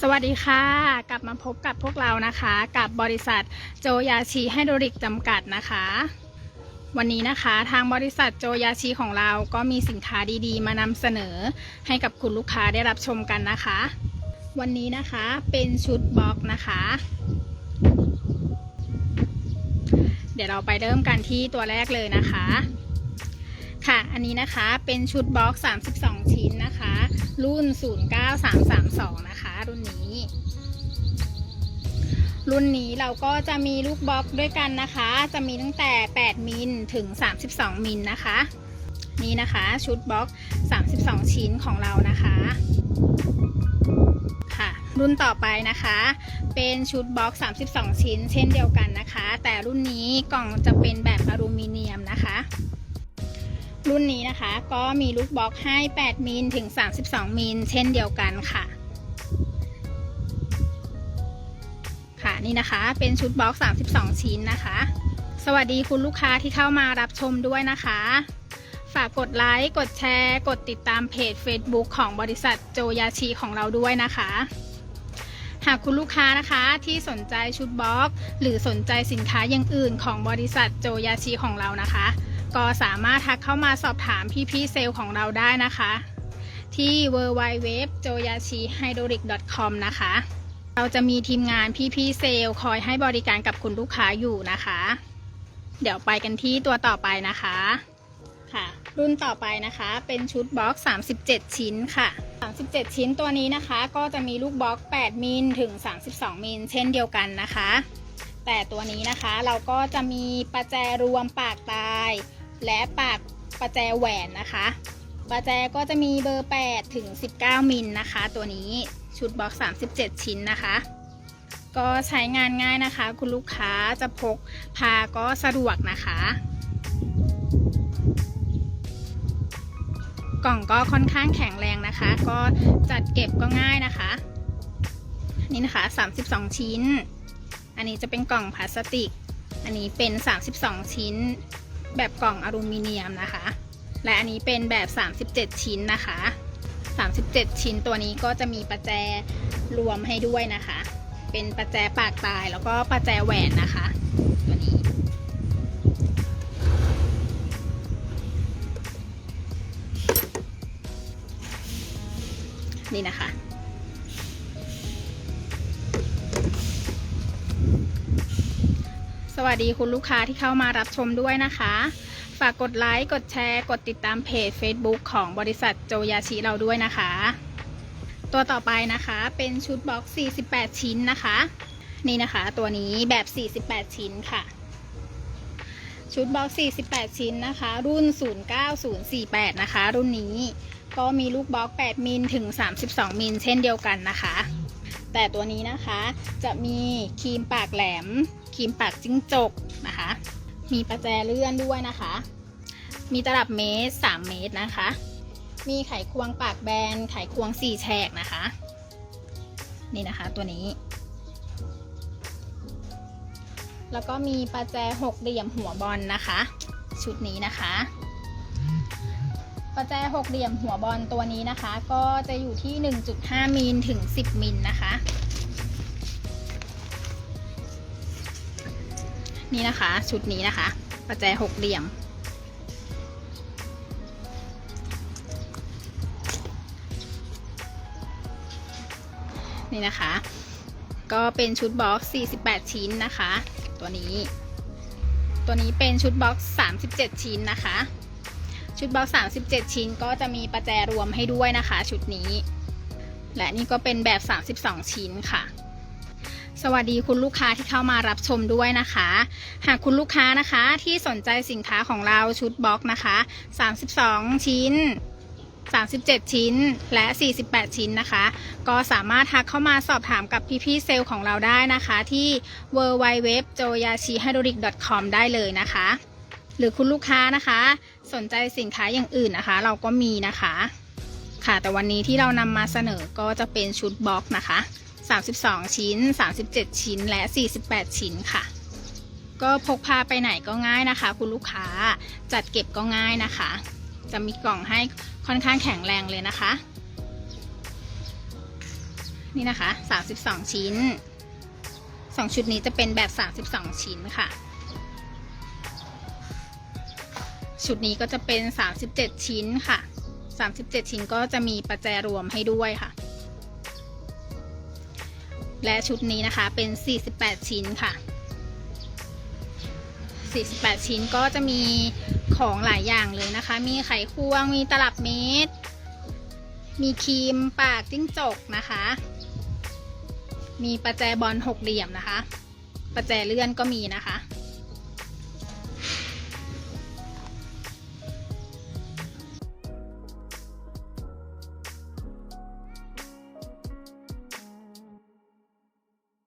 สวัสดีค่ะ กลับมาพบกับพวกเรานะคะ กับบริษัทโจยาชีไฮโดรลิกจำกัดนะคะ วันนี้นะคะทางบริษัทโจยาชีของเราก็มีสินค้าดีๆ มานำเสนอให้กับคุณลูกค้าได้รับชมกันนะคะ วันนี้นะคะเป็นชุดบล็อกนะคะ เดี๋ยวเราไปเริ่มกันที่ตัวแรกเลยนะคะ ค่ะอันนี้นะคะเป็นชุดบล็อก 32 ชิ้นนะคะ รุ่น 09332 นะคะ รุ่นนี้ รุ่นนี้เราก็จะมีลูกบล็อกด้วยกันนะคะ จะมีตั้งแต่ 8 มิลถึง 32 มิลนะคะ นี่นะคะ ชุดบล็อก 32 ชิ้นของเรานะคะค่ะ รุ่นต่อไปนะคะ เป็นชุดบล็อก 32 ชิ้น เช่นเดียวกันนะคะ แต่รุ่นนี้กล่องจะเป็นแบบอลูมิเนียมนะคะ รุ่นนี้นะคะ ก็มีลูกบล็อกให้ 8 มิลถึง 32 มิลเช่นเดียวกันค่ะ ค่ะนี่นะคะเป็นชุดบล็อก 32 ชิ้นนะคะ สวัสดีคุณลูกค้าที่เข้ามารับชมด้วยนะคะ ฝากกดไลค์กดแชร์ กดติดตามเพจ Facebook ของบริษัทโจยาชีของเราด้วยนะคะหากคุณลูกค้านะคะที่สนใจชุดบล็อก หรือสนใจสินค้าอย่างอื่นของบริษัทโจยาชีของเรานะคะ ก็สามารถทักเข้ามาสอบถามพี่ๆเซลล์ของเราได้นะคะ ที่ w w w j o y a c h i h y d r o l i c c o m นะคะ เราจะมีทีมงานพี่ๆเซลล์คอยให้บริการกับคุณลูกค้าอยู่นะคะ เดี๋ยวไปกันที่ตัวต่อไปนะคะค่ะ รุ่นต่อไปนะคะเป็นชุดบล็อก 37 ชิ้นค่ะ 37 ชิ้นตัวนี้นะคะ ก็จะมีลูกบล็อก 8 มิลถึง 32 มิลเช่นเดียวกันนะคะ แต่ตัวนี้นะคะเราก็จะมีประแจรวมปากตาย และปากประแจแหวนนะคะประแจก็จะมีเบอร์ 8 ถึง 19 มิลนะคะ ตัวนี้ชุดบล็อก 37 ชิ้นนะคะ ก็ใช้งานง่ายนะคะ คุณลูกค้าจะพกพาก็สะดวกนะคะ กล่องก็ค่อนข้างแข็งแรงนะคะ ก็จัดเก็บก็ง่ายนะคะ นี่นะคะ 32 ชิ้น อันนี้จะเป็นกล่องพลาสติก อันนี้เป็น 32 ชิ้น แบบกล่องอลูมิเนียมนะคะ และอันนี้เป็นแบบ 37 ชิ้นนะคะ 37 ชิ้นตัวนี้ก็จะมีประแจรวมให้ด้วยนะคะ เป็นประแจปากตายแล้วก็ประแจแหวนนะคะ ตัวนี้ นี่นะคะ สวัสดีคุณลูกค้าที่เข้ามารับชมด้วยนะคะ ฝากกดไลค์ กดแชร์ กดติดตามเพจ Facebook ของบริษัทโจยาชิเราด้วยนะคะ ตัวต่อไปนะคะเป็นชุดบ็อกซ์48 ชิ้นนะคะ นี่นะคะตัวนี้แบบ 48 ชิ้นค่ะ ชุดบ็อกซ์48 ชิ้นนะคะ รุ่น 09048 นะคะ รุ่นนี้ก็มีลูกบล็อก 8 มิลถึง 32 มิลเช่นเดียวกันนะคะ แต่ตัวนี้นะคะจะมีครีมปากแหลม ครีมปากจิ้งจกนะคะ มีประแจเลื่อนด้วยนะคะ มีตลับเมตร 3 เมตรนะคะ มีไขควงปากแบน ไขควง 4 แฉกนะคะ นี่นะคะตัวนี้ แล้วก็มีประแจหกเหลี่ยมหัวบอลนะคะ ชุดนี้นะคะประแจหกเหลี่ยมหัวบอลตัวนี้นะคะ ก็จะอยู่ที่ 1.5 มิลถึง 10 มิลนะคะ นี่นะคะ ชุดนี้นะคะประแจหกเหลี่ยม นี่นะคะ ก็เป็นชุดบ็อกซ์48 ชิ้นนะคะ ตัวนี้ ตัวนี้เป็นชุดบ็อกซ์37 ชิ้นนะคะ ชุดบ็อกซ์37 ชิ้นก็จะมีประแจรวมให้ด้วยนะคะ ชุดนี้ และนี่ก็เป็นแบบ 32 ชิ้นค่ะ สวัสดีคุณลูกค้าที่เข้ามารับชมด้วยนะคะ หากคุณลูกค้านะคะที่สนใจสินค้าของเราชุดบล็อกนะคะ 32 ชิ้น 37 ชิ้นและ 48 ชิ้นนะคะ ก็สามารถทักเข้ามาสอบถามกับพี่ๆเซลล์ของเราได้นะคะ ที่ w w w j o y a c h i h y d r o l i c c o m ได้เลยนะคะ หรือคุณลูกค้านะคะ สนใจสินค้าอย่างอื่นนะคะ เราก็มีนะคะ ค่ะแต่วันนี้ที่เรานำมาเสนอก็จะเป็นชุดบล็อกนะคะ 32 ชิ้น 37 ชิ้น และ 48 ชิ้นค่ะ ก็พกพาไปไหนก็ง่ายนะคะ คุณลูกค้าจัดเก็บก็ง่ายนะคะ จะมีกล่องให้ค่อนข้างแข็งแรงเลยนะคะ นี่นะคะ 32 ชิ้น 2 ชุดนี้จะเป็นแบบ 32 ชิ้นค่ะ ชุดนี้ก็จะเป็น 37 ชิ้นค่ะ 37 ชิ้นก็จะมีประแจรวมให้ด้วยค่ะ และชุดนี้นะคะเป็น 48 ชิ้นค่ะ 48 ชิ้นก็จะมีของหลายอย่างเลยนะคะ มีไขควง มีตลับเมตร มีครีมปากจิ้งจกนะคะ มีประแจบอลหกเหลี่ยมนะคะ ประแจเลื่อนก็มีนะคะ